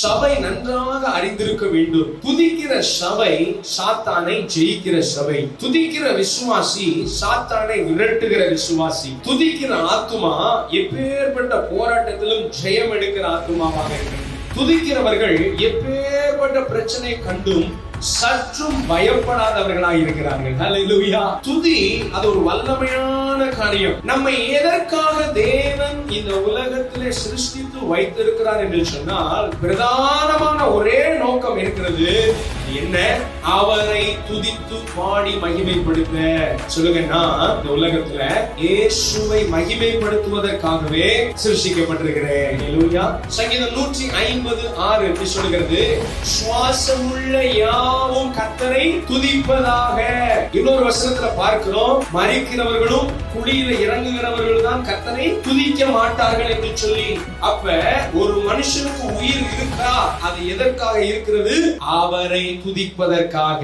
சபை நன்றாக அறிந்திருக்க வேண்டும். துதிக்கிற சபை சாத்தானை ஜெயிக்கிற சபை. துதிக்கிற விசுவாசி சாத்தானை விரட்டுகிற விசுவாசி. துதிக்கிற ஆத்துமா எப்பேற்பட்ட போராட்டத்திலும் ஜெயம் எடுக்கிற ஆத்துமாவாக இருக்கிறது துதிக்கிறவர்கள் எப்பேற்பட்ட பிரச்சனை கண்டும் சற்றும் பயப்படாதவர்களாக இருக்கிறார்கள். ஹalleluya துதி அது ஒரு வல்லமையான காரியம். நம்மை எதற்காக தேவன் இந்த உலகத்திலே சிருஷ்டித்து வைத்திருக்கிறார் என்று சொன்னால் பிரதானமான ஒரே நோக்கம் இருக்கிறது. என்ன? அவரை துதித்து பாடி மகிமைப்படுத்த. சொல்லுங்கன்னா இந்த உலகத்துல இயேசுவை மகிமைப்படுத்துவதற்காகவே சிருஷ்டிக்கப்பட்டிருக்கிறேன். சங்கீதம் நூற்றி ஐம்பது ஆறு எப்படி சொல்கிறது சுவாசமுள்ள யார் எல்லாவும் கத்தரை துதிப்பதாக. இன்னொரு வசனத்துல பார்க்கிறோம். மறிக்கிறவர்களும் குழியில இறங்குகிறவர்கள் தான் கத்தனை துதிக்க மாட்டார்கள் என்று சொல்லி. அப்ப ஒரு மனுஷனுக்கு உயிர் இருக்கா? அது எதற்காக இருக்கிறது? அவரை துதிப்பதற்காக.